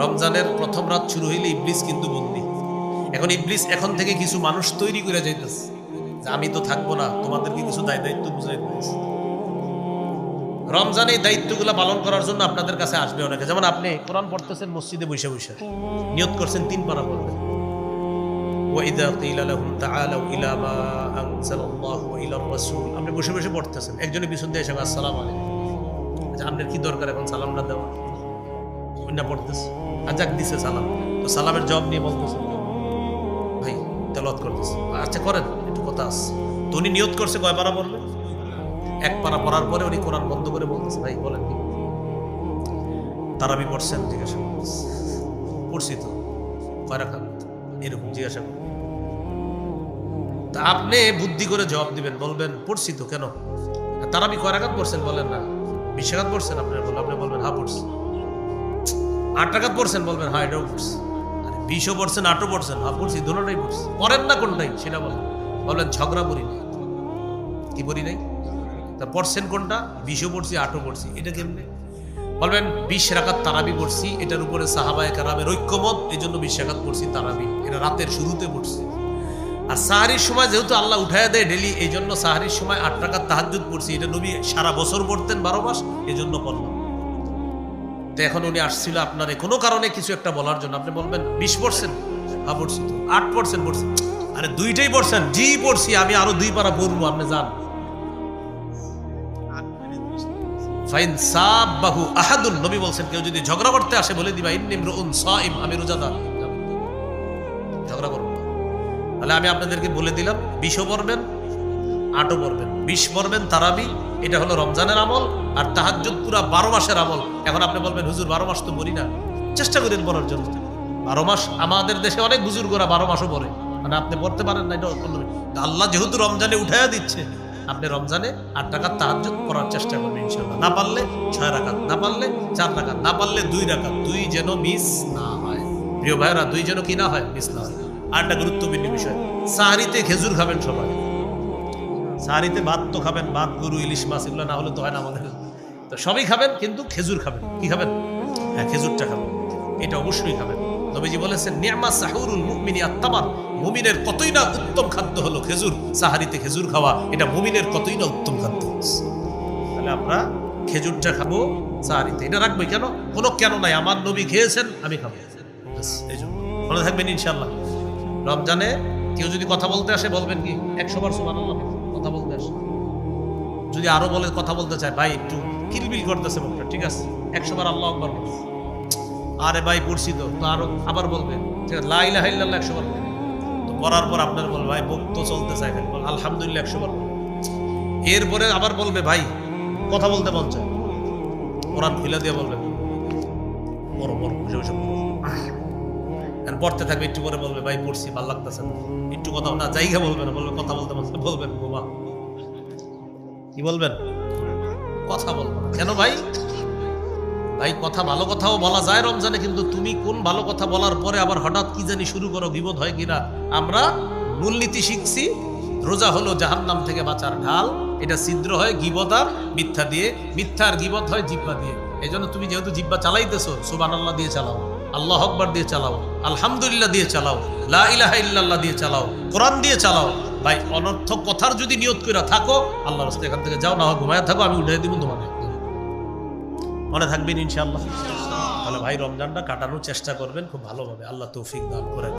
রমজানের প্রথম রাত শুরু হইলে ইবলিস কিন্তু বন্দি এখন ইবলিস এখন থেকে কিছু মানুষ তৈরি করে যাইতেছে যে আমি তো থাকবো না তোমাদেরকে কিছু দায় দায়িত্ব বুঝাই দিতেছে রমজান এই দায়িত্বগুলো পালন করার জন্য আপনাদের কাছে আসবে অনেকে যেমন আপনি কোরআন পড়তেছেন মসজিদে বসে বসে নিয়ত করছেন তিন পারা পড়বেন وإذا قيل لهم تعالوا إلى ما أنزل الله وإلى الرسول আপনি বসে বসে পড়তেছেন একজনের পিছন দিয়ে এসে আসসালাম আলাইকুম আচ্ছা আপনার কি দরকার এখন সালামটা দেওয়া না পড়তেছে। আর যাক দিছে সালাম। তো সালামের জবাব নিয়ে বলতেছে, ভাই তেলত করতেছে। আচ্ছা করেন, একটু কথা আছে। তো উনি নিয়ত করছে, কয় পারা পড়বে এক পারা পড়ার পরে উনি কোরআন বন্ধ করে বলতেছে, ভাই, বলেন কি? তারাবি পড়ছেন, জিজ্ঞাসা করতেছে। পড়ছি তো। কয় রাখাত? এরকম জিজ্ঞাসা করুন তা আপনি বুদ্ধি করে জবাব দিবেন, বলবেন, পড়ছি তো, কেন? তারাবি কয় রাখাত পড়ছেন, বলেন না। বিশ রাখাত পড়ছেন আপনার বলবেন আপনি বলবেন হ্যাঁ পড়ছি। আট টাকাত পড়ছেন বলবেন হ্যাঁ এটাও পড়ছি। আরে, বিশও পড়ছেন আটও পড়ছেন হ্যাঁ পড়ছি দুটোটাই পড়ছি। পড়েন না কোনটাই, সেটা বলেন। বলবেন ঝগড়া পড়ি নাই কি পড়ি নাই? তা পড়ছেন কোনটা? বিশও পড়ছি, আটও পড়ছি, এটা কেমনে? বলবেন, বিশ রাকাত তারাবি পড়ছি, এটার উপরে সাহাবায় কারামের ঐক্যমত এই জন্য বিশ রাকাত পড়ছি তারাবি। এটা রাতের শুরুতে পড়ছি। আর সাহারির সময় যেহেতু আল্লাহ উঠায় দেয় ডেলি এই জন্য সাহারির সময় আট টাকার তাহাজুদ পড়ছি। এটা নবী সারা বছর পড়তেন বারো মাস এই জন্য পড়লাম। তো এখন উনি আসছিল আপনার কোনো কারণে কিছু একটা বলার জন্য। আপনি বলবেন, বিশ পড়ছেন হ্যাঁ পড়ছি তো। আট পড়ছেন পড়ছি। আরে দুইটাই পড়ছেন? জি পড়ছি, আমি আরও দুই পারা পড়ব, আপনি যান। ফাইন আহাদুন। নবী বলছেন, কেউ যদি ঝগড়া করতে আসে, বলে দিবা, ইন্নি ইমরুন সাইম, আমি রোজাদার। ঝগড়া তাহলে আমি আপনাদেরকে বলে দিলাম, বিশও পড়বেন, আটও পড়বেন। বিশ পড়বেন তারাবি, এটা হলো রমজানের আমল। আর তাহাজ্জুদ পুরা বারো মাসের আমল। এখন আপনি বলবেন, হুজুর, বারো মাস তো পড়ি না। চেষ্টা করেন পড়ার জন্য। বারো মাস আমাদের দেশে অনেক বুজুর্গরা বারো মাসও পড়ে মানে আপনি পড়তে পারেন না, এটা আল্লাহ যেহেতু রমজানে উঠাইয়া দিচ্ছে, আপনি রমজানে আট টাকার তাহাজ্জুদ পড়ার চেষ্টা করবেন ইনশাল্লাহ না পারলে ছয় রাখাত না পারলে চার রাখাত না পারলে দুই রাখাত দুই যেন মিস না হয়। প্রিয় ভাইরা দুই যেন কি না হয়, মিস না হয়। আর একটা গুরুত্বপূর্ণ বিষয়, সাহারিতে খেজুর খাবেন সবাই। সাহারিতে ভাত তো খাবেন, ভাত, গরু, ইলিশ, মাছ, এগুলো না হলে তো হয় না আমাদের। তো সবই খাবেন, কিন্তু খেজুর খাবেন। কি খাবেন? হ্যাঁ খেজুরটা খাবেন। এটা অবশ্যই খাবেন। নবীজি বলেছেন নিয়ামা সাহুরুল মুমিনী আত্মাবার মুমিনের কতই না উত্তম খাদ্য হলো খেজুর, সাহারিতে খেজুর খাওয়া, এটা মুমিনের কতই না উত্তম খাদ্য। তাহলে আমরা খেজুরটা খাব, সাহারিতে। এটা রাখব কেন? কোনো কেন নাই। আমার নবী খেয়েছেন, আমি খাব। এই জন্য। মনে থাকবেন ইনশাল্লাহ রমজানে কেউ যদি কথা বলতে আসে, বলবেন কি? একশো বার সুবান কথা বলতে আসে যদি আরও বলে কথা বলতে চায় ভাই একটু কিলবিল করতেছে মুখটা ঠিক আছে? একশো বার আল্লাহ আকবার। আরে ভাই পড়ছি তো তো আরও আবার বলবে। ঠিক আছে লা ইলাহা একশো বার বলবে। তো পড়ার পর আপনার বলবে ভাই বুক তো চলতে চায় বল, আলহামদুলিল্লাহ একশো বার এরপরে আবার বলবে ভাই কথা বলতে মন চায়। কোরআন খুলে দিয়ে বলবে বড় বড় বসে বসে আর পড়তে থাকবে, একটু পরে বলবে, ভাই, পড়ছি, ভালো লাগতেছে না। একটু কথা না জায়গা বলবে না, বলবে, কথা বলতে বলতে বলবেন বোমা কি বলবেন? কথা বলব কেন ভাই? ভাই, কথা ভালো কথাও বলা যায় রমজানে, কিন্তু তুমি কোন ভালো কথা বলার পরে আবার হঠাৎ কি জানি শুরু করো বিপদ হয় কিনা? আমরা মূলনীতি শিখছি, রোজা হলো জাহান্নাম থেকে বাঁচার ঢাল। এটা ছিদ্র হয় গিবতার মিথ্যা দিয়ে। মিথ্যা আর গিবত হয় জিব্বা দিয়ে। এই তুমি যেহেতু জিব্বা চালাইতেছো সুবান আল্লাহ দিয়ে চালাও। আল্লাহ আকবার দিয়ে চালাও। আলহামদুলিল্লাহ দিয়ে চালাও। লা ইল্লাল্লাহ দিয়ে চালাও। কোরআন দিয়ে চালাও। ভাই, অনর্থক কথার যদি নিয়ত করে থাকো আল্লাহ রাস্তা এখান থেকে যাও না ঘুমায় থাকো, আমি উঠে দিব তোমাকে। মনে থাকবেন ইনশাআল্লাহ। তাহলে ভাই, রমজানটা কাটানোর চেষ্টা করবেন, খুব ভালোভাবে। আল্লাহ তৌফিক দান করেন